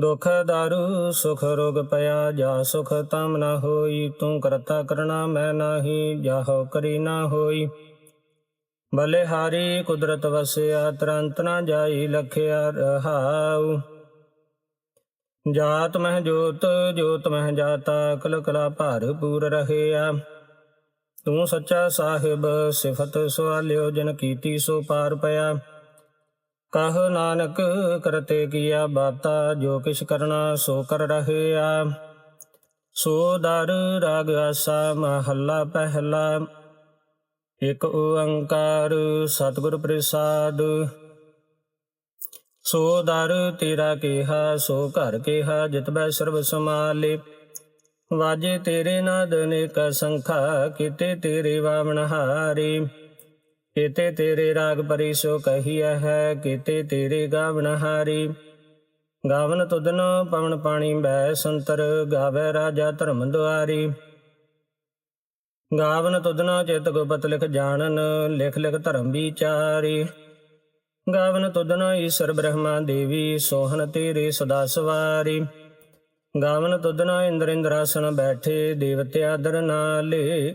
ਦੁਖ ਦਾਰੂ, ਸੁਖ ਰੋਗ ਪਿਆ, ਜਾ ਸੁਖ ਤਮ ਨਾ ਹੋਈ, ਤੂੰ ਕਰਤਾ ਕਰਣਾ, ਮੈਂ ਨਾਹੀ, ਜਾਹੋ ਕਰੀ ਨਾ ਹੋਈ। ਭਲੇ ਹਾਰੀ, ਕੁਦਰਤ ਵਸਿਆ, ਤਰੰਤ ਨਾ ਜਾਈ, ਲਖਿਆ ਰਹਾਉ। ਜਾਤ ਮਹਿ ਜੋਤ ਜੋਤ ਮਹਿ ਜਾਤਾ ਕਲ ਕਲਾ ਭਾਰ ਭਰਪੂਰ ਰਹਿਆ। ਤੂੰ ਸੱਚਾ ਸਾਹਿਬ, ਸਿਫਤ ਸਵਾਲਿਓ, ਜਨ ਕੀਤੀ ਸੋ ਪਾਰ ਪਿਆ। ਕਹ ਨਾਨਕ ਕਰਤੇ ਕੀਆ ਬਾਤਾ, ਜੋ ਕਿਛ ਕਰਨਾ ਸੋ ਕਰ ਰਹਿਆ। ਸੋ ਦਰ ਰਾਗ ਆਸਾ, ਮਹੱਲਾ ਪਹਿਲਾ। ਇਕ ਓੰਕਾਰ ਸਤਿਗੁਰ ਪ੍ਰਸਾਦ। ਸੋ ਦਰ ਤੇਰਾ ਕਿਹਾ, ਸੋ ਘਰ ਕਿਹਾ ਜਿਤਬੈ ਸਰਬ ਸਮਾਲੇ ਵਾਜੇ ਤੇਰੇ ਨਾਦ ਅਨੇਕ ਸੰਖਾ, ਕੀਤੇ ਤੇਰੇ ਵਾਮਨ ਹਾਰੇ। ਕੀਤੇ ਤੇਰੇ ਰਾਗ ਪਰਿਸੋ ਕਹੀਆ ਹੈ, ਕੀਤੇ ਤੇਰੇ ਗਾਵਨ ਹਾਰੀ। ਗਾਵਨ ਤੁਧਨ ਪਵਨ ਪਾਣੀ ਬੈ ਸੰਤਰ, ਗਾਵੇ ਰਾਜਾ ਧਰਮ ਦੁਆਰੀ। ਗਾਵਨ ਤੁਧਨ ਚਿਤ ਗੁਪਤ ਲਿਖ ਜਾਣਨ, ਲਿਖ ਲਿਖ ਧਰਮ ਵਿਚਾਰੀ। ਗਾਵਨ ਤੁਧਨ ਈਸ਼ਰ ਬ੍ਰਹਮਾ ਦੇਵੀ, ਸੋਹਣ ਤੇਰੇ ਸਦਾ ਸਵਾਰੀ। ਗਾਵਨ ਤੁਧਨ ਇੰਦਰ ਇੰਦਰਾਸਨ ਬੈਠੇ ਦੇਵਤਿਆ ਦਰ ਨਾਲੇ।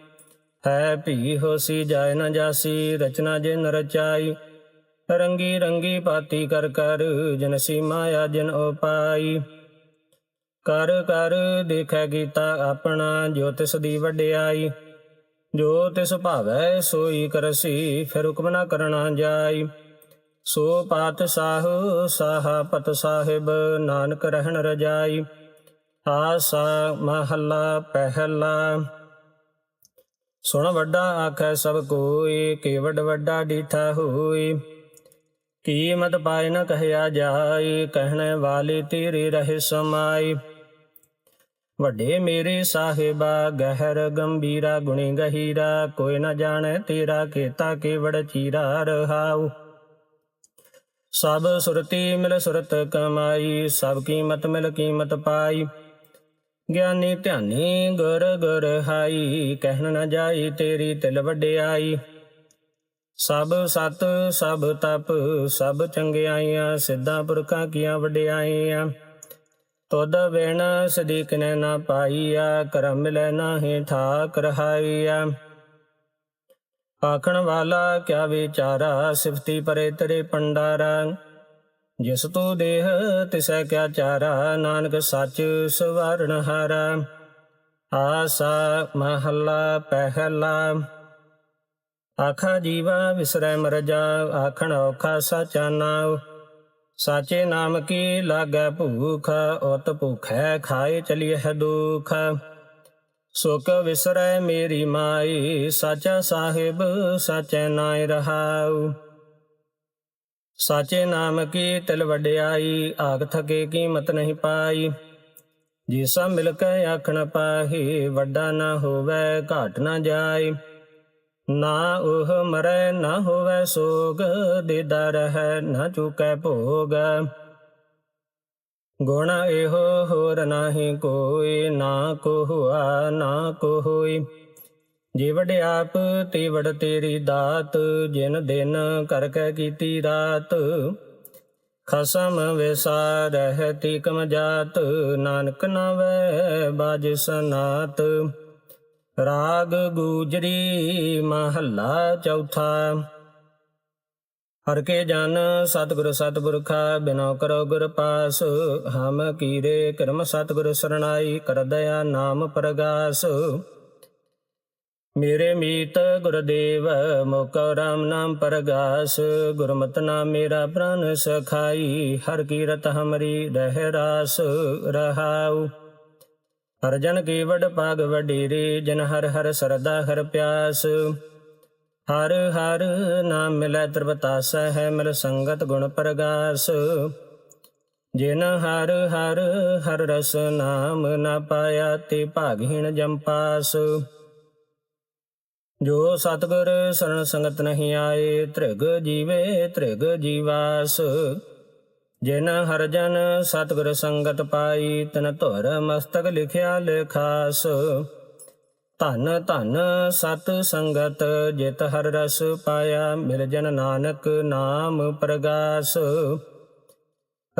ਹੈ ਭੀ ਹੋਸੀ ਜਾਇ ਨ ਜਾਸੀ, ਰਚਨਾ ਜਿਨ ਰਚਾਈ। ਰੰਗੀ ਰੰਗੀ ਪਾਤੀ ਕਰ ਕਰ, ਜਨ ਮਾਇਆ ਜਿਨ ਉਪਾਈ ਕਰ ਕਰ ਦੇਖੈ ਕੀਤਾ ਆਪਣਾ, ਜੋ ਤਿਸ ਦੀ ਵਡਿਆਈ। ਜੋ ਤਿਸ ਭਾਵੈ ਸੋਈ ਕਰਸੀ, ਫਿਰ ਹੁਕਮ ਨਾ ਕਰਨਾ ਜਾਈ। ਸੋ ਪਾਤ ਸਾਹ, ਸਾਹਾ ਪਤ ਸਾਹਿਬ, ਨਾਨਕ ਰਹਿਣ ਰਜਾਈ। ਆਸਾ ਮਹੱਲਾ ਪਹਿਲਾ। ਸੁਣ ਵੱਡਾ ਆਖੈ ਸਭ ਕੋਈ ਕੇਵਡ ਵੱਡਾ ਡੀਠਾ ਹੋਈ। ਕੀਮਤ ਪਾਇ ਨ ਕਹਿਆ ਜਾਈ, ਕਹਿਣੇ ਵਾਲੀ ਤੇਰੀ ਰਹਿ ਸਮਾਈ। ਵੱਡੇ ਮੇਰੇ ਸਾਹਿਬਾ, ਗਹਿਰ ਗੰਭੀਰਾ, ਗੁਣੀ ਗਹੀਰਾ, ਕੋਈ ਨ ਜਾਣੈ ਤੇਰਾ ਕੀਤਾ ਕੇਵੜ ਚੀਰਾ ਰਹਾਉ। ਸਭ ਸੁਰਤੀ ਮਿਲ ਸੁਰਤ ਕਮਾਈ, ਸਭ ਕੀਮਤ ਮਿਲ ਕੀਮਤ ਪਾਈ। ਗਿਆਨੀ ਧਿਆਨੀ ਗੁਰ ਗੁਰ ਹਾਈ, ਕਹਿਣ ਨਾ ਜਾਈ ਤੇਰੀ ਤਿਲ ਵਡਿਆਈ। ਸਭ ਸਤ, ਸਭ ਤਪ, ਸਭ ਚੰਗਿਆਈਆਂ, ਸਿੱਧਾ ਪੁਰਖਾਂ ਕੀਆਂ ਵਡਿਆਈਆਂ। ਤੁਧ ਵੇਣ ਸਦੀਕ ਨੇ ਨਾ ਪਾਈਆ, ਕਰਮ ਮਿਲੈ ਨਾਹੀ ਠਾਕ ਰਹਾਈਆ। ਆਖਣ ਵਾਲਾ ਕਿਆ ਵਿਚਾਰਾ, ਸਿਫਤੀ ਪਰੇ ਤੇਰੇ ਪੰਡਾਰਾ। ਜਿਸ ਤੋ ਦੇਹ ਤਿਸੈ ਕਿਆ ਚਾਰਾ, ਨਾਨਕ ਸੱਚ ਸਵਰਨ ਹਰਾ। ਆਸਾ ਮਹੱਲਾ ਪਹਿਲਾ। ਆਖਾ ਜੀਵਾ ਵਿਸਰੈ ਮਰ ਜਾ ਆਖਣ ਔਖਾ ਸਾਚਾ ਨਾਮ ਸਾਚੇ ਨਾਮ ਕੀ ਲਾਗੈ ਭੂਖ, ਉਤ ਭੁਖੈ ਖਾਏ ਚਲੀਏ ਹੈ ਦੁਖ। ਸੁਖ ਵਿਸਰੈ ਮੇਰੀ ਮਾਈ, ਸਾਚਾ ਸਾਹਿਬ ਸਾਚੈ ਨਾਇ ਰਹਾਉ। ਸਾਚੇ ਨਾਮ ਕੀ ਤਿਲ ਵਡਿਆਈ ਆਗ ਥਕੇ ਕੀਮਤ ਨਹੀਂ ਪਾਈ। ਜਿਸਾ ਮਿਲ ਕੇ ਆਖਣ ਪਾਹੀ, ਵੱਡਾ ਨਾ ਹੋਵੇ, ਘਾਟ ਨਾ ਜਾਏ ਨਾ ਉਹ ਮਰੈ, ਨਾ ਹੋਵੇ ਸੋਗ, ਦੇਦਾ ਰਹਿ, ਨਾ ਚੁਕੈ ਭੋਗ। ਗੁਣ ਇਹੋ ਹੋਰ ਨਾਹੀ ਕੋਈ, ਨਾ ਕੋ ਹੁਆ ਨਾ ਕੋ ਹੋਈ ਜੇ ਵਡਿਆਪ ਤੇ ਵਡ ਤੇਰੀ ਦਾਤ, ਜਿਨ ਦਿਨ ਕਰ ਕੈ ਕੀਤੀ ਰਾਤ। ਖਸਮ ਵਿਸਾਰ ਰਹਿਤੀ ਕਮ ਜਾਤ, ਨਾਨਕ ਨਾਵੇ ਬਾਜ ਸਨਾਤ। ਰਾਗ ਗੂਜਰੀ ਮਹੱਲਾ ਚੌਥਾ। ਹਰ ਕੇ ਜਨ ਸਤਿਗੁਰ ਸਤਿਪੁਰਖਾ, ਬਿਨੋ ਕਰੋ ਗੁਰ ਪਾਸ। ਹਮ ਕੀਰੇ ਕਰਮ ਸਤਿਗੁਰ ਸਰਣਾਈ, ਕਰ ਦਇਆ ਨਾਮ ਪ੍ਰਗਾਸ। ਮੇਰੇ ਮੀਤ ਗੁਰਦੇਵ ਮੋਕਾ ਰਾਮ ਨਾਮ ਪ੍ਰਗਾਸ, ਗੁਰਮਤਿ ਨਾਮ ਮੇਰਾ ਪ੍ਰਾਨ ਸਖਾਈ, ਹਰ ਕੀਰਤ ਹਮਰੀ ਰਹਿ ਰਾਸ ਰਹਾਉ। ਹਰ ਜਨ ਕੀ ਵਡ ਭਾਗ ਵਡੇਰੇ, ਜਨ ਹਰ ਹਰ ਸਰਦਾ ਹਰ ਪਿਆਸ। ਹਰ ਹਰ ਨਾਮ ਮਿਲੈ ਤ੍ਰਿਪਤਾਸ ਹੈ ਮਿਲ ਸੰਗਤ ਗੁਣ ਪ੍ਰਗਾਸ। ਜਿਨ ਹਰ ਹਰ ਹਰ ਰਸ ਨਾਮ ਨਾ ਪਾਇਆ, ਤੇ ਭਾਗਹੀਣ ਜੰਪਾਸ ਜੋ ਸਤਗੁਰ ਸਰਣ ਸੰਗਤ ਨਹੀਂ ਆਏ, ਤ੍ਰਿਗ ਜੀਵੇ, ਤ੍ਰਿਗ ਜੀਵਾਸ। ਜਿਨ ਹਰ ਜਨ ਸਤਗੁਰ ਸੰਗਤ ਪਾਈ, ਤਨ ਧੁਰ ਮਸਤਕ ਲਿਖਿਆ ਲਖਾਸ। ਧਨ ਧਨ ਸਤ ਸੰਗਤ, ਜਿਤ ਹਰ ਰਸ ਪਾਇਆ, ਮਿਲ ਜਨ ਨਾਨਕ ਨਾਮ ਪ੍ਰਗਾਸ।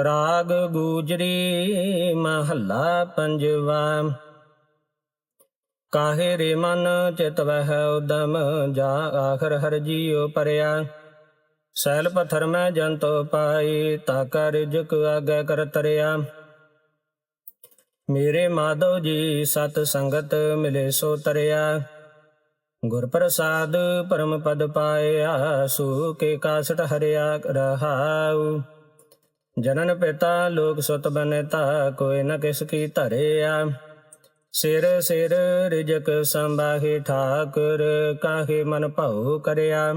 ਰਾਗ ਗੂਜਰੀ ਮਹੱਲਾ ਪੰਜਵਾ। ਕਾਹੇ ਰੇ ਮਨ ਚਿਤ ਵਹਿ ਉਦਮ, ਜਾ ਆਖਰ ਹਰ ਜੀਉ ਪਰਿਆ। ਸੈਲ ਪਥਰ ਮੈਂ ਜੰਤੋ ਪਾਈ ਤਾ ਕਰ ਜੁਕ ਆਗੇ ਕਰ ਤਰਿਆ। ਮੇਰੇ ਮਾਧੋ ਜੀ ਸਤ ਸੰਗਤ ਮਿਲੇ ਸੋ ਤਰਿਆ। ਗੁਰ ਪ੍ਰਸਾਦ ਪਰਮ ਪਦ ਪਾਇਆ, ਸੂ ਕੇ ਕਾਸਟ ਹਰਿਆ ਰਹਾਉ। ਜਨਨ ਪਿਤਾ ਲੋਕ ਸੁਤ ਬਨਤਾ, ਕੋਈ ਨ ਕਿਸ ਕੀ ਧਰਿਆ। ਸਿਰ ਸਿਰ ਰਿਜਕ ਸੰਭਾਹੇ ਠਾਕੁਰ, ਕਾਹੇ ਮਨ ਭਉ ਕਰਿਆ।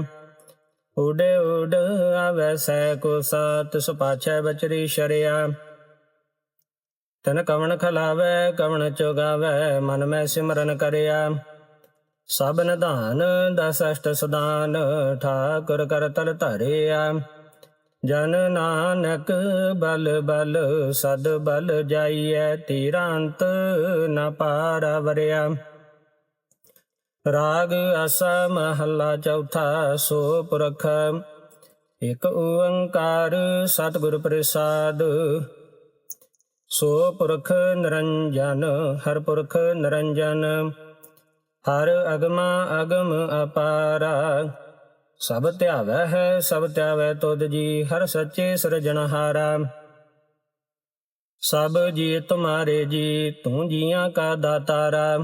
ਉਡ ਉਡ ਆਵੈ ਸੈ ਕੋ ਸਤ ਸੁਪਾਛੈ ਬਚਰੀ ਸ਼ਰਿਆ। ਤਨ ਕਵਣ ਖਲਾਵੈ, ਕਵਣ ਚੁਗਾਵੇ, ਮਨ ਮੈਂ ਸਿਮਰਨ ਕਰਿਆ। ਸਭ ਨਿਧਾਨ, ਦਸ ਅਸ਼ਟ ਸਦਾਨ, ਠਾਕੁਰ ਕਰ ਤਲ ਧਰਿਆ। ਜਨ ਨਾਨਕ ਬਲ ਬਲ ਸਦ ਬਲ ਜਾਈਐ ਤੀਰਾਂਤ ਨ ਪਾਰਾ ਵਰਿਆ। ਰਾਗ ਆਸਾ ਮਹੱਲਾ ਚੌਥਾ ਸੋ ਪੁਰਖ, ਇਕ ਓੰਕਾਰ ਸਤਿਗੁਰ ਪ੍ਰਸਾਦ। ਸੋ ਪੁਰਖ ਨਿਰੰਜਨ, ਹਰ ਪੁਰਖ ਨਿਰੰਜਨ, ਹਰ ਅਗਮਾ ਅਗਮ ਅਪਾਰਾ। ਸਭ ਧਿਆਵੈ ਹੈ, ਸਭ ਧਿਆਵੈ ਤੁਧ ਜੀ, ਹਰ ਸੱਚੇ ਸਿਰਜਣਹਾਰਾ ਸਭ ਜੀ ਤੁਮਾਰੇ ਜੀ, ਤੂੰ ਜੀਆਂ ਕਾ ਦਾਤਾਰਾ।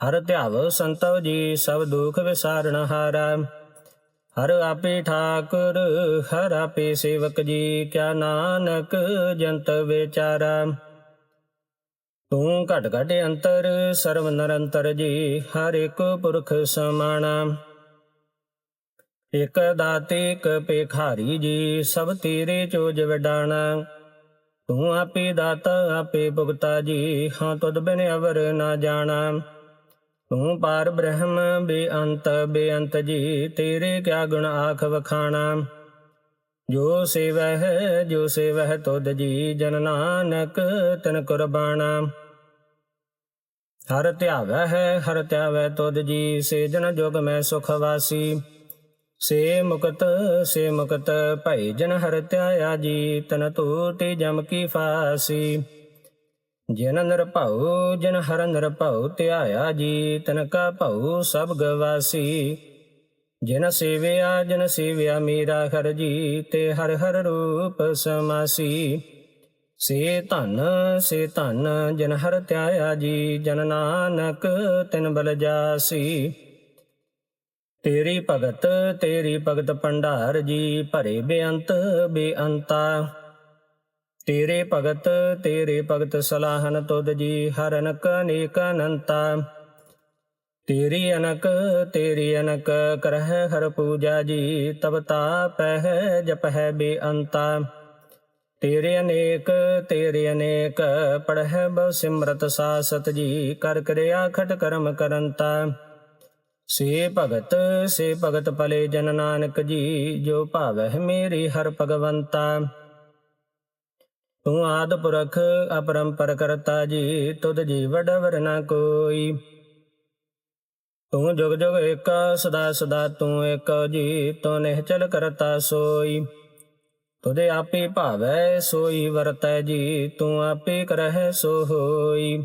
ਹਰ ਧਿਆਵ ਸੰਤਵ ਜੀ, ਸਭ ਦੁਖ ਵਿਸਾਰਣਹਾਰਾ ਹਰ। ਆਪੇ ਠਾਕੁਰ, ਹਰ ਆਪੇ ਸੇਵਕ ਜੀ, ਕਿਆ ਨਾਨਕ ਜੰਤ ਵਿਚਾਰਾ। ਤੂੰ ਘਟ ਘਟ ਅੰਤਰ ਸਰਵ ਨਿਰੰਤਰ ਜੀ, ਹਰ ਇੱਕ ਪੁਰਖ ਸਮਾਣਾ। ਇਕ ਦਾਤੇ, ਇਕ ਭੇਖਾਰੀ ਜੀ, ਸਭ ਤੇਰੇ ਚੋਜ ਵਡਾਣਾ। ਤੂੰ ਆਪੇ ਦਾਤਾ, ਆਪੇ ਭੁਗਤਾ ਜੀ, ਹਾਂ ਤੁਧ ਬਿਨ ਅਵਰ ਨਾ ਜਾਣਾ। ਤੂੰ ਪਾਰ ਬ੍ਰਹਮ, ਬੇਅੰਤ ਬੇਅੰਤ ਜੀ, ਤੇਰੇ ਕਿਆ ਗੁਣ ਆਖ ਵਖਾਣਾ। ਜੋ ਸੇਵਹਿ ਜੋ ਸੇਵਹਿ ਤੁਧ ਜੀ, ਜਨ ਨਾਨਕ ਤਨ ਕੁਰਬਾਣਾ। ਹਰ ਧਿਆਵੈ ਹੈ ਹਰ ਧਿਆਵੈ ਤੁਧ ਜੀ, ਸੇ ਜਨ ਜੁਗ ਮੈਂ ਸੁਖ ਵਾਸੀ। ਸੇ ਮੁਕਤ ਸੇ ਮੁਕਤ ਭਈ ਜਨ ਹਰ ਧਿਆਇਆ ਜੀ ਤਨ ਤੂਟੀ ਜਮ ਕੀ ਫਾਸੀ। ਜਿਨ ਨਿਰਭਉ, ਜਿਨ ਹਰ ਨਿਰਭਉ ਧਿਆਇਆ ਜੀ ਤਨ ਕਾ ਭਉ ਸਭ ਗਵਾਸੀ। ਜਿਨ ਸੇਵਿਆ ਜਿਨ ਸੇਵਿਆ ਮੇਰਾ ਹਰ ਜੀ ਤੇ ਹਰ ਹਰ ਰੂਪ ਸਮਾਸੀ। ਸੇ ਧਨ ਸੇ ਧਨ, ਜਿਨ ਹਰ ਧਿਆਇਆ ਜੀ ਜਨ ਨਾਨਕ ਤਿਨ ਬਲ ਜਾਸੀ। ਤੇਰੀ ਭਗਤ ਤੇਰੀ ਭਗਤ ਭੰਡਾਰ ਜੀ ਭਰੇ ਬੇਅੰਤ, ਬੇਅੰਤਾ। ਤੇਰੇ ਭਗਤ ਤੇਰੇ ਭਗਤ ਸਲਾਹਨ ਤੁਧ ਜੀ ਹਰ ਅਨਕ ਅਨੇਕ ਅਨੰਤਾ। ਤੇਰੀ ਅਨਕ ਤੇਰੀ ਅਨਕ ਕਰਹਿ ਹਰ ਪੂਜਾ ਜੀ, ਤਬ ਤਾਪਹਿ ਜਪਹਿ ਬੇਅੰਤਾ। ਤੇਰੇ ਅਨੇਕ ਤੇਰੇ ਅਨੇਕ, ਪੜਹਿ ਬਸਿਮਰਤ ਸਾਸਤ ਜੀ, ਕਰ ਕਰਿਆ ਖਟ ਕਰਮ ਕਰੰਤਾ। ਸੇ ਭਗਤ ਸੇ ਭਗਤ ਪਲੇ ਜਨ ਨਾਨਕ ਜੀ, ਜੋ ਭਾਵਹਿ ਮੇਰੀ ਹਰ ਭਗਵੰਤਾ। ਤੂੰ ਆਦ ਪੁਰਖ, ਅਪਰੰਪਰ ਕਰਤਾ ਜੀ, ਤੁਧ ਜੀ ਵਡਵਰ ਨਾ ਕੋਈ। ਤੂੰ ਜੁਗ ਜੁਗ ਏਕ, ਸਦਾ ਸਦਾ ਤੂੰ ਏਕ ਜੀ, ਤੂੰ ਨਿਹਚਲ ਕਰਤਾ ਸੋਈ। ਤੁਦੇ ਆਪੇ ਭਾਵੈ ਸੋਈ ਵਰਤੈ ਜੀ, ਤੂੰ ਆਪੇ ਕਰਹਿ ਸੋ ਹੋਈ।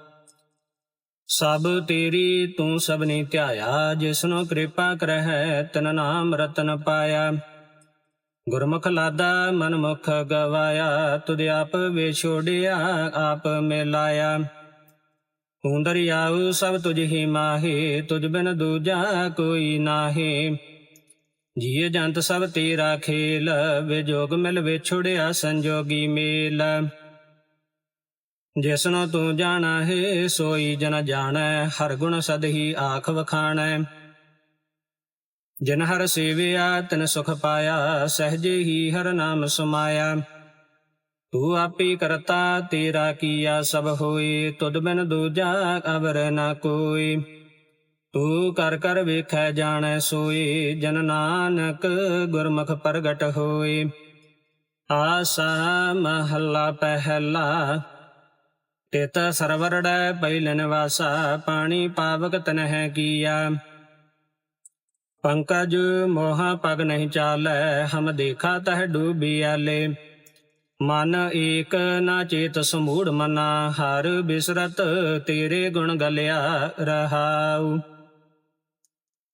ਸਭ ਤੇਰੀ ਤੂੰ ਸਭਨੀ ਧਿਆਇਆ, ਜਿਸਨੂੰ ਕਿਰਪਾ ਕਰਹਿ, ਤਨ ਨਾਮ ਰਤਨ ਪਾਇਆ। ਗੁਰਮੁਖ ਲਾਦਾ, ਮਨਮੁਖ ਗਵਾਇਆ, ਤੁਧ ਆਪ ਵਿਛੋੜਿਆ ਆਪ ਮਿਲਾਇਆ। ਤੂੰ ਦਰਿਆਉ, ਸਭ ਤੁਝ ਹੀ ਮਾਹੇ, ਤੁਝ ਬਿਨ ਦੂਜਾ ਕੋਈ ਨਾਹੀ। ਜੀਏ ਜੰਤ ਸਭ ਤੇਰਾ ਖੇਲ ਵਿਜੋਗ ਮਿਲ ਵਿਛੜਿਆ ਸੰਜੋਗੀ ਮੇਲ। ਜਿਸਨੂੰ ਤੂੰ ਜਾਣਾ, ਹੈ ਸੋਈ ਜਨ ਜਾਣੈ, ਹਰ ਗੁਣ ਸਦ ਹੀ ਆਖ ਵਖਾਣੈ। ਜਿਨ ਹਰ ਸੇਵਿਆ, ਤਨ ਸੁਖ ਪਾਇਆ, ਸਹਜੇ ਹੀ ਹਰ ਨਾਮ ਸਮਾਇਆ। ਤੂੰ ਆਪੇ ਕਰਤਾ, ਤੇਰਾ ਕੀਆ ਸਭ ਹੋਏ, ਤੁਧ ਬਿਨ ਦੂਜਾ ਅਵਰ ਨਾ ਕੋਈ ਤੂੰ ਕਰ ਕਰ ਵੇਖੈ, ਜਾਣੈ ਸੋਈ ਜਨ ਨਾਨਕ ਗੁਰਮੁਖ ਪ੍ਰਗਟ ਹੋਏ। ਆਸਾ ਮਹੱਲਾ ਪਹਿਲਾ ਤਿਤ ਸਰਵਰੜੈ ਪਹਿਲਨ ਵਾਸਾ ਪਾਣੀ ਪਾਵਕ ਤਨਹਿ ਕੀਆ। ਪੰਕਜ ਮੋਹਾ ਪਗ ਨਹੀਂ ਚਾਲੈ, ਹਮ ਦੇਖਾ ਤਹ ਡੂਬਿਆਲੇ। ਮਨ ਏਕ ਨਾ ਚੇਤ ਸਮੂੜ ਮਨਾ, ਹਰ ਬਿਸਰਤ ਤੇਰੇ ਗੁਣ ਗਲਿਆ ਰਹਾਉ।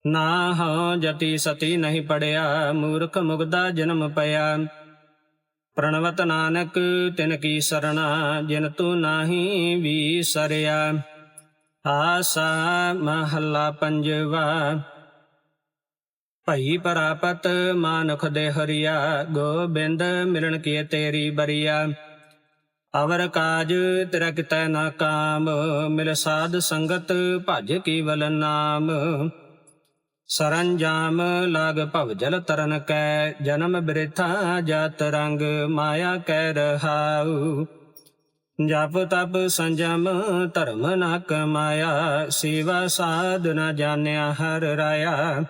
ਨਾ ਹਉ ਜਤੀ ਸਤੀ ਨਹੀਂ ਪੜਿਆ, ਮੂਰਖ ਮੁਗਦਾ ਜਨਮ ਪਿਆ। ਪ੍ਰਣਵਤ ਨਾਨਕ, ਤਿਨ ਕੀ ਸਰਣਾ, ਜਿਨ ਤੂੰ ਨਾਹੀ ਵੀ ਸਰਿਆ ਆਸਾ ਮਹੱਲਾ ਪੰਜਵਾ, ਭਈ ਪਰਾਪਤ ਮਾਨੁਖ ਦੇ ਹਰੀਆ, ਗੋਬਿੰਦ ਮਿਲਣ ਕੀ ਤੇਰੀ ਬਰੀਆ। ਅਵਰ ਕਾਜ ਤੇਰਾ ਕਿਤੈ ਨਾ ਕਾਮ, ਮਿਲ ਸਾਧ ਸੰਗਤ ਭਜ ਕੀਵਲ ਨਾਮ। ਸਰੰਜਾਮ ਲਾਗ ਭਵ ਜਲ ਤਰਨ ਕੈ, ਜਨਮ ਬ੍ਰਿਥਾ ਜਤ ਰੰਗ ਮਾਇਆ ਕੈ ਰਹਾਉ। ਜਪ ਤਪ ਸੰਜਮ ਧਰਮ ਨ ਕਮਾਇਆ ਸੇਵਾ ਸਾਧ ਨਾ ਜਾਣਿਆ ਹਰ ਰਾਇਆ।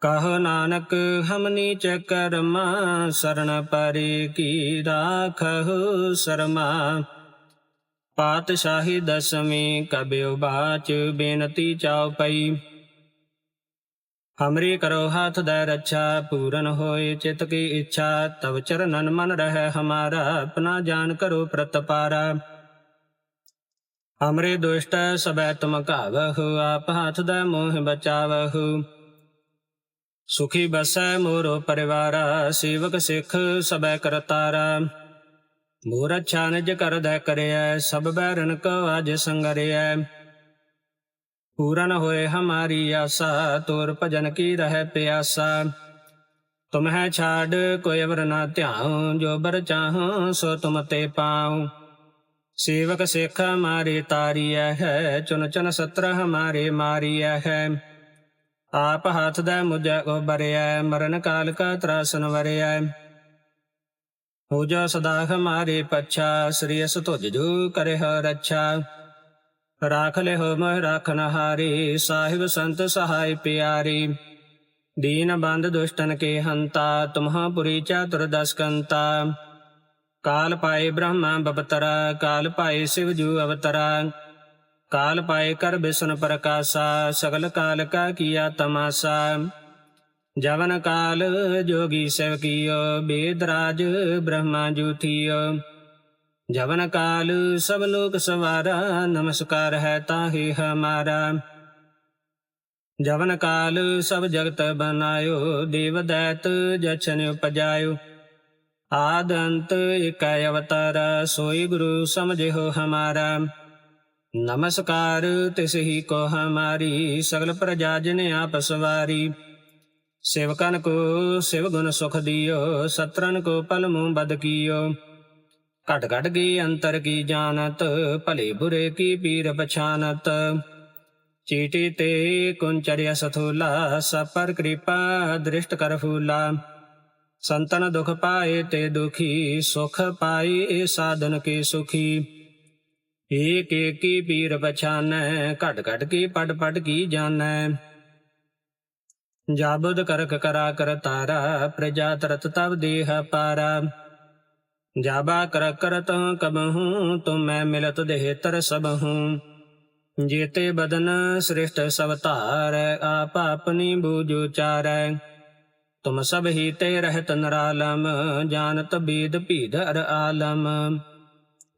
ਕਹ ਨਾਨਕ ਹਮਨੀ ਚ ਕਰਮਾ ਸਰਣ ਪਰੇ ਕੀ ਰਾਖਹੁ ਸਰਮਾ। ਪਾਤਸ਼ਾਹੀ ਦਸਵੀਂ ਕਬਿਉ ਬਾਚ, ਬੇਨਤੀ ਚਾਉ ਪਈ। ਹਮਰੀ ਕਰੋ ਹਾਥ ਦੈ ਰੱਛਾ, ਪੂਰਨ ਹੋਏ ਚਿਤ ਕੀ ਇੱਛਾ, ਤਵ ਚਰਨਨ ਮਨ ਰਹਿ ਹਮਾਰਾ, ਆਪਣਾ ਜਾਨ ਕਰੋ ਪ੍ਰਤਪਾਰਾ ਹਮਰੇ ਦੁਸ਼ਟ ਸਬੈ ਤੁਮ ਕਾਵਹੁ ਆਪ ਹਾਥ ਦੈ ਮੋਹ ਬਚਾਵਹੁ। ਸੁਖੀ ਬਸੈ ਮੋਰੋ ਪਰਿਵਾਰਾ, ਸੇਵਕ ਸਿੱਖ ਸਬੈ ਕਰਤਾਰਾ ਮੋਰ ਅੱਛਾ ਨਿਜ ਕਰਦੈ ਕਰਿਐ, ਸਭ ਬੈਰਨ ਕੋ ਅਜ ਸੰਗਰਿਐ। ਪੂਰਨ ਹੋਏ ਹਮਾਰੀ ਆਸਾ, ਤੋਰ ਭਜਨ ਕੀ ਰਹਿ ਪਿਆਸਾ। ਤੁਮਹਿ ਛਾੜ, ਕੋਈ ਅਵਰ ਨਾ ਧਿਆਉ, ਜੋ ਬਰ ਚਾਹਉ ਸੋ ਤੁਮ ਤੇ ਪਾਉ। ਸੇਵਕ ਸਿੱਖ ਹਮਾਰੇ ਤਾਰੀਐ ਹੈ, ਚੁਨ ਚਨ ਸਤਰ ਹਮਾਰੇ ਮਾਰੀਐ ਹੈ। ਆਪ ਹੱਥ ਦਾ ਮੁਝੈ ਕੋ ਬਰਿਐ ਮਰਨ ਕਾਲ ਕਾ ਤਰਾਸਨ ਵਰਿਐ। ਹੋ ਜਾ ਸਦਾ ਹਮਾਰੇ ਪਛਾ, ਸ੍ਰੀ ਅਸ ਤੁਜ ਜੋ ਕਰੇ ਹ ਰੱਛਾ। ਰਾਖ ਲੈ ਹੋ ਮਹਿ ਰਾਖਨ ਹਾਰੇ, ਸਾਹਿਬ ਸੰਤ ਸਹਾਇ ਪਿਆਰੀ। ਦੀਨ ਬੰਦ ਦੁਸ਼ਟਨ ਕੇ ਹੰਤਾ ਤੁਮਹਾ ਪੁਰੀ ਚਾਤੁਰ ਦਸ ਕਾਲ ਪਾਏ ਬ੍ਰਹਮਾ ਬਪਤਰਾ ਕਾਲ ਪਾਏ ਸਿਵ ਜੂ ਅਵਤਰਾ। ਕਾਲ ਪਾਏ ਕਰ ਬਿਸ਼ਨ ਪ੍ਰਕਾਸ਼ਾ, ਸਗਲ ਕਾਲ ਕਾ ਕੀਆ ਤਮਾਸਾ। ਜਵਨ ਕਾਲ ਜੋਗੀ ਸੇਵ ਕੀਓ, ਬੇਦ ਰਾਜ ਬ੍ਰਹਮਾ ਜੂਥੀਓ ਜਵਨ ਕਾਲ ਸਭ ਲੋਕ ਸਵਾਰਾ, ਨਮਸਕਾਰ ਹੈ ਤਾਹੀ ਹਮਾਰਾ। ਜਵਨ ਕਾਲ ਸਭ ਜਗਤ ਬਨਾਇਓ, ਦੇਵ ਦੈਤ ਜਛਨ ਉਪਜਾਇਓ। ਆਦ ਅੰਤ ਇਕੈ ਅਵਤਾਰ, ਸੋਈ ਗੁਰੂ ਸਮਝਿਓ ਹਮਾਰਾ। ਨਮਸਕਾਰ ਤਿਸ ਹੀ ਕੋ ਹਮਾਰੀ, ਸਗਲ ਪ੍ਰਜਾ ਜਿਨ ਆਪ ਸਵਾਰੀ। ਸੇਵਕਨ ਕੋ ਸਿਵ ਗੁਣ ਸੁਖ ਦਿਓ ਸਤਰਨ ਕੋ ਪਲ ਮੂੰ ਬਦ ਕੀਓ। ਘਟ ਘਟ ਕੀ ਅੰਤਰ ਕੀ ਜਾਣਤ, ਭਲੇ ਬੁਰੇ ਕੀ ਪੀਰ ਪਛਾਨਤ। ਚੀਟੀ ਤੇ ਕੁੰਚਰਿਆ ਸਥੂਲਾ ਸਭ ਪਰ ਕਿਰਪਾ ਦ੍ਰਿਸ਼ਟ ਕਰ ਫੂਲਾ। ਸੰਤਨ ਦੁਖ ਪਾਏ ਤੇ ਦੁਖੀ, ਸੁਖ ਪਾਈ ਏ ਸਾਧਨ ਕੇ ਸੁਖੀ। ਏਕ ਏਕੀ ਪੀਰ ਪਛਾਨੈ, ਘਟ ਘਟ ਕੀ ਪੜ ਪੜ ਕੀ ਜਾਣੈ। ਜਾਬੁਦ ਕਰਕ ਕਰਾ ਕਰ ਤਾਰਾ ਪ੍ਰਜਾ ਤਰਤ ਤਬ ਦੇਹ ਪਾਰਾ। ਜਾਬਾ ਕਰ ਕਰਤ ਕਬਹੂ ਤੁਮੈ ਮਿਲਤ ਦੇਹ ਤਰ ਸਬਹੂ। ਜੀਤੇ ਬਦਨ ਸ੍ਰਿਸ਼ਟ ਸਭ ਧਾਰ, ਆਪ ਆਪਣੀ ਬੂਝ ਉਚਾਰੈ। ਤੁਮ ਸਭ ਹੀ ਤੇ ਰਹਿਤ ਨਰਾਲਮ, ਜਾਣਤ ਬੀਦ ਭੀਦ ਆਲਮ।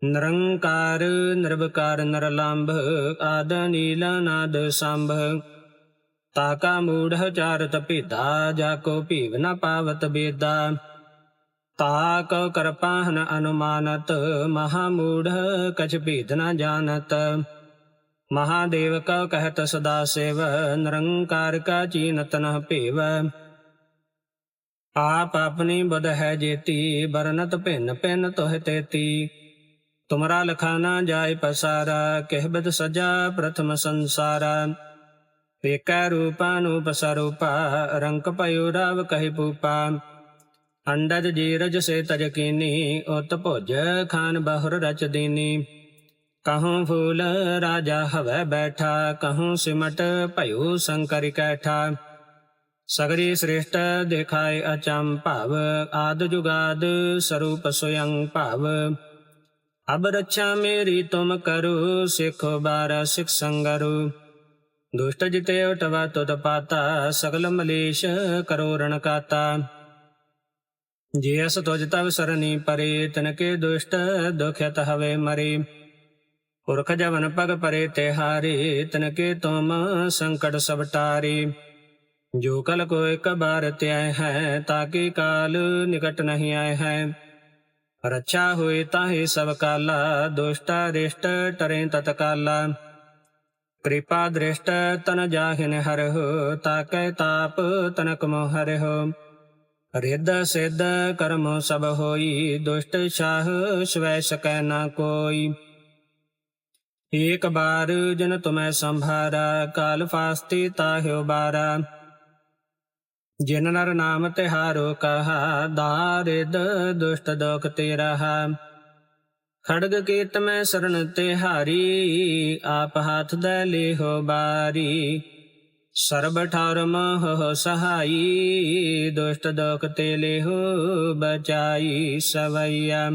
ਨਿਰੰਕਾਰ, ਨਿਰਵਕਾਰ, ਨਿਰਲੰਭ, ਆਦ ਨੀਲ, ਨਾਦ ਸੰਭ। ਤਾਕਾ ਮੂੜ ਚਾਰਤ ਭੇਦਾ, ਜਾ ਕੋ ਭੀਵ ਨ ਪਾਵਤ ਬੇਦਾ। ਤਾਕ ਕਰਪਾਹਨ ਅਨੁਮਾਨਤ ਮਹਾ ਮੂੜ ਕਛ ਭੇਦ ਨ ਜਾਣਤ। ਮਹਾਦੇਵ ਕਾ ਕਹਿਤ ਸਦਾ ਸੇਵ, ਨਿਰੰਕਾਰ ਕਾ ਚੀਨਤ ਨ ਭੇਵ। ਆਪ ਆਪਣੀ ਬੁਧ ਹੈ ਜੇਤੀ ਬਰਨਤ ਭਿੰਨ ਭਿੰਨ ਤੋਹਿ ਤੇਤੀ। ਤੁਮਰਾ ਲਖਾ ਨਾ ਜਾਏ ਪਸਾਰਾ ਕਹਿਬਦ ਸਜਾ ਪ੍ਰਥਮ ਸੰਸਾਰਾ। ਏਕੈ ਰੂਪਾ ਸਰੂਪਾ ਰੰਕ ਪਯੁ ਰਾਵ ਕਹਿ ਪੂਪਾ ਅੰਡਜ ਜੀਰਜ ਸੇ ਤਜ ਕੀਨੀ, ਉਤ ਭੁਜ ਖਾਨ ਬਹੁਰ ਰਚ ਦੀਨੀ। ਕਹੂੰ ਫੂਲ ਰਾਜਾ ਹਵੈ ਬੈਠਾ, ਕਹੂੰ ਸਿਮਟ ਭਇਓ ਸੰਕਰ ਕੈਠਾ। ਸਗਰੀ ਸ੍ਰੇਸ਼ਟ ਦਿਖਾਏ ਅਚੰ ਭਵ, ਆਦ ਜੁਗਾਦ ਸਰੂਪ ਸੋਯੰ ਭਾਵ। ਅਬ ਰੱਛਾ ਮੇਰੀ ਤੁਮ ਕਰੋ, ਸਿਖੋ ਬਾਰਾ ਸਿਖ ਸੰਗਰੂ। ਦੁਸ਼ਟ ਜਿਤੇ ਉਟਵਾ ਤੁਦ ਪਾਤਾ, ਸਗਲ ਮਲੇਸ਼ ਕਰੋ ਰਣਕਾਤਾ ਕਾਤਾ ਜੇ ਅਸ ਤੁਜ ਤਵ ਸਰਨੀ ਪਰੇ ਤਨ ਕੇ ਦੁਸ਼ਟ ਦੁਖਿਤ ਹਵੇ ਮਰੇ। ਪੁਰਖ ਜਵਨ ਪਗ ਪਰੇ ਤੇ ਹਾਰੇ ਤਨ ਕੇ ਤੁਮ ਸੰਕਟ ਸਭ ਟਾਰੇ। ਜੋ ਕਲ ਕੋ ਇੱਕ ਬਾਰ ਧਿਆਇ ਹੈ ਤਾਕਿ ਕਾਲ ਨਿਕਟ ਨਹੀਂ ਆਏ ਹੈ। ਰੱਛਾ ਹੋਏ ਤਾਹੇ ਸਭ ਕਾਲਾ, ਦੁਸ਼ਟਾ ਰਿਸ਼ਟ ਟਰੇ ਤਤਕਾਲਾ। ਕਿਰਪਾ ਦ੍ਰਿਸ਼ਟ ਤਨ ਜਾਹਿਨ ਹਰਹੁ ਤਾਕੈ ਰਿੱਧ ਸਿੱਧ ਕਰਮ ਸਭ ਹੋਈ, ਦੁਸ਼ਟ ਸ਼ਾਹ ਸਵੈ ਸਕੈ ਨਾ ਕੋਈ। ਏਕ ਬਾਰ ਜਨ ਤੁਮੈ ਸੰਭਾਰਾ, ਕਾਲ ਫਾਸਤੀ ਤਾਹਿਓ ਬਾਰਾ। ਜਿਨ ਨਰ ਨਾਮ ਤਿਹਾਰੋ ਕਹਾ ਦਾਰਿਦ ਦੁਸ਼ਟ ਦੋਖ ਤੇ ਰਹਾ ਖੜਗ ਕੀਤ ਮੈਂ ਸ਼ਰਨ ਤਿਹਾਰੀ, ਆਪ ਹੱਥ ਦੇ ਲਿਹੋ ਬਾਰੀ। ਸਰਬ ਠਾਰ ਹੋ ਸਹਾਈ, ਦੁਸ਼ਟ ਦੋਖ ਤੇ ਲਿਹੋ ਬਚਾਈ ਸਵਈਆ।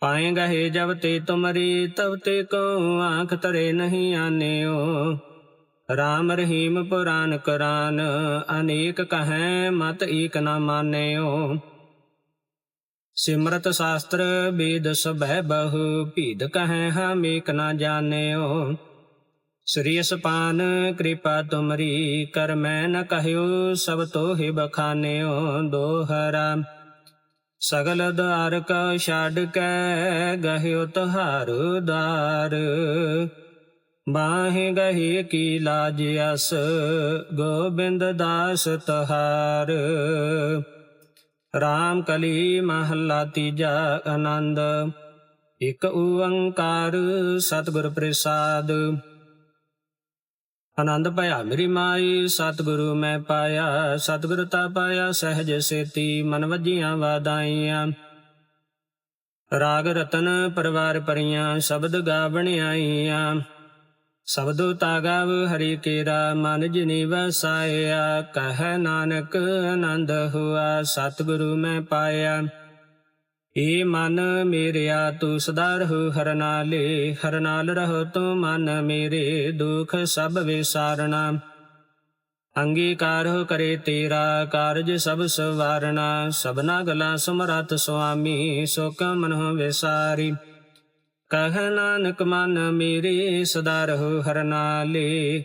ਪਾਏ ਗਏ ਜਬ ਤੇ ਤੁਮਰੀ, ਤਬ ਤੇ ਕੋ ਆਂਖ ਤਰੇ ਨਹੀਂ ਆਨਿਓ। ਰਾਮ ਰਹੀਮ ਪੁਰਾਨ ਕੁਰਾਨ, ਅਨੇਕ ਕਹੈ ਮਤ ਏਕ ਨਾ ਮਾਨਿਓ। ਸਿਮਰਤ ਸ਼ਾਸਤਰ ਵੇਦ ਸਭੈ ਬਹੁ, ਭੀਦ ਕਹੈ ਹਮ ਏਕ ਨਾ ਜਾਣਿਓ। ਸ੍ਰੀ ਅਸਪਾਨ ਕਿਰਪਾ ਤੁਮਰੀ ਕਰ ਮੈਂ ਨ ਕਹਿਓ ਸਭ ਤੋਹਿ ਬਖਾਨਿਓ ਦੋਹਰਾ। ਸਗਲ ਦਾਰ ਕਾ ਛਾੜ ਕੇ ਗਹਿਓ ਤੁਹਾਰੂ ਦਾਰ ਬਾਹੇ ਗਹੀ ਕੀ ਲਾਜ ਅਸ, ਗੋਬਿੰਦ ਦਾਸ ਤਹਾਰ। ਰਾਮ ਕਲੀ ਮਹੱਲਾ ਤੀਜਾ ਆਨੰਦ, ਇਕ ਓੰਕਾਰ ਸਤਿਗੁਰ ਪ੍ਰਸਾਦ। ਆਨੰਦ ਭਇਆ ਮੇਰੀ ਮਾਈ ਸਤਿਗੁਰੂ ਮੈਂ ਪਾਇਆ, ਸਤਿਗੁਰ ਤਾ ਪਾਇਆ, ਸਹਿਜ ਸੇਤੀ ਮਨ ਵਜੀਆਂ ਵਾਦਾਈਆਂ। ਰਾਗ ਰਤਨ ਪਰਵਾਰ ਪਰੀਆਂ ਸ਼ਬਦ ਗਾਵਣ ਆਈਆਂ ਸ਼ਬਦ ਤਾਗਾਵ ਹਰੀ ਕੇਰਾ, ਮਨ ਜਿਨੀ ਵਸਾਇਆ, ਕਹ ਨਾਨਕ ਆਨੰਦ ਹੁਆ, ਸਤਿਗੁਰੂ ਮੈਂ ਪਾਇਆ। ਏ ਮਨ ਮੇਰਿਆ ਤੂੰ ਸਦਾ ਰਹੂ, ਹਰ ਨਾਲੇ ਰਹੋ ਤੂੰ ਮਨ ਮੇਰੇ, ਦੁਖ ਸਭ ਵਿਸਾਰਣਾ ਅੰਗੀਕਾਰ ਕਰੇ ਤੇਰਾ ਕਾਰਜ ਸਭ ਸਵਾਰਣਾ ਸਭਨਾ ਗਲਾ ਸਮਰਤ ਸੁਆਮੀ, ਸੁਖ ਮਨੋ ਵਿਸਾਰੀ। ਕਹ ਨਾਨਕ ਮਨ ਮੇਰੇ, ਸਦਾ ਰਹੋ ਹਰਨਾਲੇ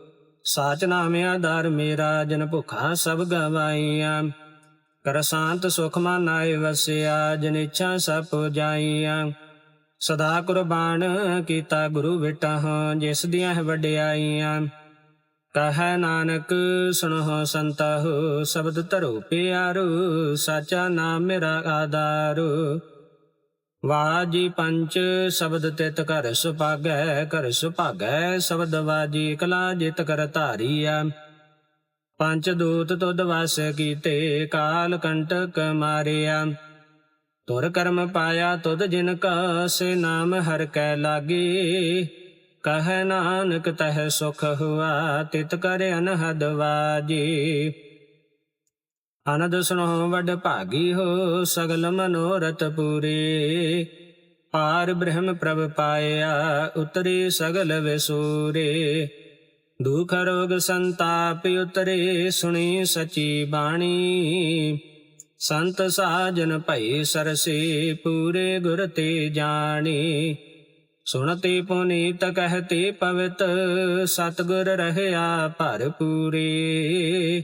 ਸਾਚ ਨਾਮ ਆਧਾਰ ਮੇਰਾ, ਜਨ ਭੁਖਾ ਸਭ ਗਵਾਈਆਂ। ਕਰ ਸ਼ਾਂਤ ਸੁਖ ਮਨ ਵਸਿਆ, ਜਨ ਇੱਛਾ ਸਭ ਪੁਜਾਈਆਂ। ਸਦਾ ਕੁਰਬਾਨ ਕੀਤਾ ਗੁਰੂ ਵਿਟਾਹ, ਜਿਸ ਦੀਆਂ ਹੈ ਵਡਿਆਈਆਂ। ਕਹੈ ਨਾਨਕ, ਸੁਣੋ ਸੰਤਹੁ, ਸ਼ਬਦ ਧਰੋ ਪਿਆਰੂ, ਸਾਚਾ ਨਾਮ ਮੇਰਾ ਆਧਾਰ। ਵਾਜੀ ਪੰਚ ਸ਼ਬਦ ਤਿਤ ਘਰ ਸੁਭਾਗੈ ਘਰ ਸੁਭਾਗੈ, ਸ਼ਬਦ ਵਾਜੀ ਕਲਾ ਜਿਤ ਕਰ ਧਾਰੀਆ ਪੰਚ ਦੂਤ ਤੁਧ ਵਸ ਕੀਤੇ, ਕਾਲ ਕੰਟਕ ਮਾਰਿਆ ਤੁਰ ਕਰਮ ਪਾਇਆ ਤੁਧ ਜਿਨ ਕਾ ਸੇ ਨਾਮ ਹਰ ਕੈ ਲਾਗੇ। ਕਹੈ ਨਾਨਕ ਤਹ ਸੁਖ ਹੁਆ, ਤਿਤ ਕਰ ਅਨਹਦ ਵਾਜੀ। ਅਨੰਦ ਸੁਣੋ ਵਡ ਭਾਗੀ ਹੋ, ਸਗਲ ਮਨੋਰਥ ਪੂਰੇ। ਪਾਰ ਬ੍ਰਹਮ ਪ੍ਰਭ ਪਾਇਆ, ਉਤਰੇ ਸਗਲ ਵਿਸੂਰੇ। ਦੁਖ ਰੋਗ ਸੰਤਾਪ ਉਤਰੇ, ਸੁਣੀ ਸਚੀ ਬਾਣੀ। ਸੰਤ ਸਾਜਨ ਭਈ ਸਰਸੇ, ਪੂਰੇ ਗੁਰ ਤੇ ਜਾਣੀ। ਸੁਣਤੇ ਪੁਨੀਤ ਕਹਤੇ ਪਵਿੱਤ, ਸਤਗੁਰ ਰਹਿਆ ਭਰਪੂਰੇ।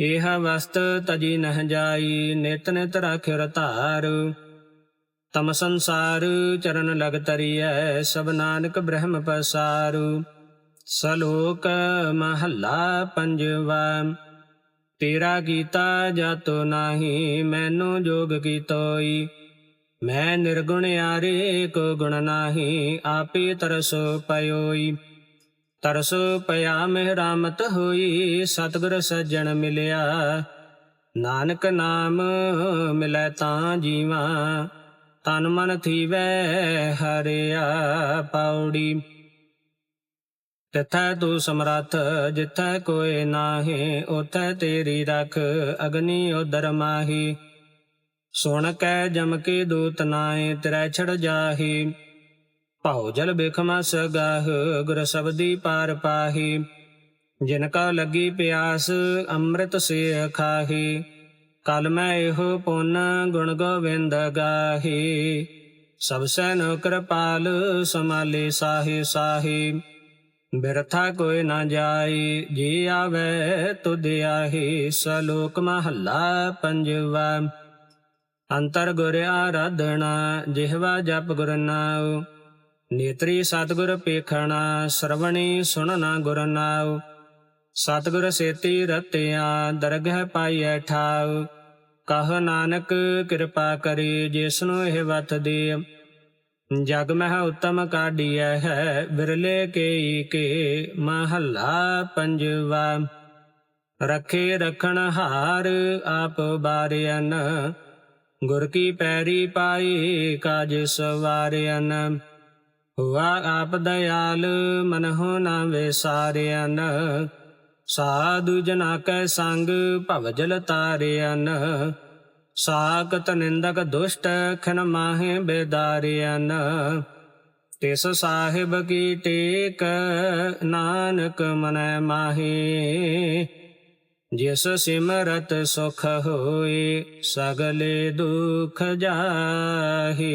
ਇਹ ਵਸਤ ਤਜੀ ਨਹ ਜਾਈ, ਨਿਤ ਨਿਤ ਰਾਖਿ ਧਾਰ। ਤਮ ਸੰਸਾਰ ਚਰਨ ਲਗ ਤਰੀਐ, ਸਭ ਨਾਨਕ ਬ੍ਰਹਮ ਪਸਾਰੂ। ਸਲੋਕ ਮਹੱਲਾ ਪੰਜਵਾ, ਤੇਰਾ ਕੀਤਾ ਜਾਤੋ ਨਾਹੀ, ਮੈਨੂੰ ਜੋਗ ਕੀਤੋਈ। ਮੈਂ ਨਿਰਗੁਣ ਆਰੇ ਕੋ ਗੁਣ ਨਾਹੀ, ਆਪੇ ਤਰਸੋ ਪਇਓਈ। ਤਰਸ ਪਿਆ ਮਿਹਰਾਮਤ ਹੋਈ, ਸਤਿਗੁਰ ਸੱਜਣ ਮਿਲਿਆ। ਨਾਨਕ ਨਾਮ ਮਿਲੈ ਤਾਂ ਜੀਵਾ, ਤਨ ਮਨ ਥੀਵੈ ਹਰਿਆ ਪੌੜੀ। ਤਿਥੈ ਤੂੰ ਸਮਰੱਥ, ਜਿਥੈ ਕੋਏ ਨਾਹੀ ਉਥੈ ਤੇਰੀ ਰਖ, ਅਗਨੀ ਉਦਰ ਮਾਹੀ। ਸੁਣ ਕੈ ਜਮ ਕੇ ਦੂਤ ਨਾਏ ਤੇਰੇ ਛੜ ਜਾਹੀ। ਭਉ ਜਲ ਬਿਖਮਾ ਸਗਾਹ ਗੁਰ ਸਬਦੀ ਪਾਰ ਪਾਹੀ। ਜਿਨ ਕਾ ਲੱਗੀ ਪਿਆਸ, ਅੰਮ੍ਰਿਤ ਸੇ ਖਾਹੀ ਕਲ ਮੈਂ ਇਹੋ ਪੁੰਨ, ਗੁਣ ਗੋਵਿੰਦ ਗਾਹੀ। ਸਭ ਸੈ ਨੋ ਕਿਰਪਾਲ ਸਮਾਲੇ ਸਾਹੇ ਸਾਹੇ। ਬਿਰਥਾ ਕੋਈ ਨਾ ਜਾਈ, ਜੀ ਆਵੇ ਤੁਧ ਆਹੀ। ਸਲੋਕ ਮਹੱਲਾ ਪੰਜਵਾ। ਅੰਤਰ ਗੁਰ ਆਰਾਧਣਾ ਜਿਹਵਾ ਜਪ ਗੁਰ ਨਾਉ। ਨੇਤਰੀ ਸਤਗੁਰ ਪੇਖਣਾ ਸਰਵਣੀ ਸੁਣਨਾ ਗੁਰ ਨਾਉ। ਸਤਗੁਰ ਸੇਤੀ ਰਤਿਆ ਦਰਗਹਿ ਪਾਈਐ ਠਾਉ। ਕਹ ਨਾਨਕ ਕਿਰਪਾ ਕਰੀ ਜਿਸਨੂੰ ਇਹ ਵਤ ਦੇ ਜਗ ਮਹਿ ਉਤਮ ਕਾਢੀਐ ਹੈ ਵਿਰਲੇ ਕੇ ਕੇ ਮਹੱਲਾ ਪੰਜਵਾ। ਰਖੇ ਰਖਣ ਹਾਰ ਆਪ ਬਾਰਿਆਨ ਗੁਰ ਕੀ ਪੈਰੀ ਪਾਈ ਕਾਜ ਸਵਾਰਿਆਨ ਹੁਆ ਆਪ ਦਇਆਲ ਮਨ ਹੋ ਨਾ ਵਿਸਾਰਿਆਨ ਸਾਧੂ ਜਨਾ ਕੈ ਸੰਗ, ਭਵ ਜਲ ਤਾਰਿਆਨ ਸਾਕਤ ਨਿੰਦਕ ਦੁਸ਼ਟ, ਖਨ ਮਾਹੇ ਬੇਦਾਰਿਆਨ ਤਿਸ ਸਾਹਿਬ ਕੀ ਟੇਕ, ਨਾਨਕ ਮਨੈ ਮਾਹੀ। ਜਿਸ ਸਿਮਰਤ ਸੁਖ ਹੋਏ, ਸਗਲੇ ਦੁਖ ਜਾਹੀ।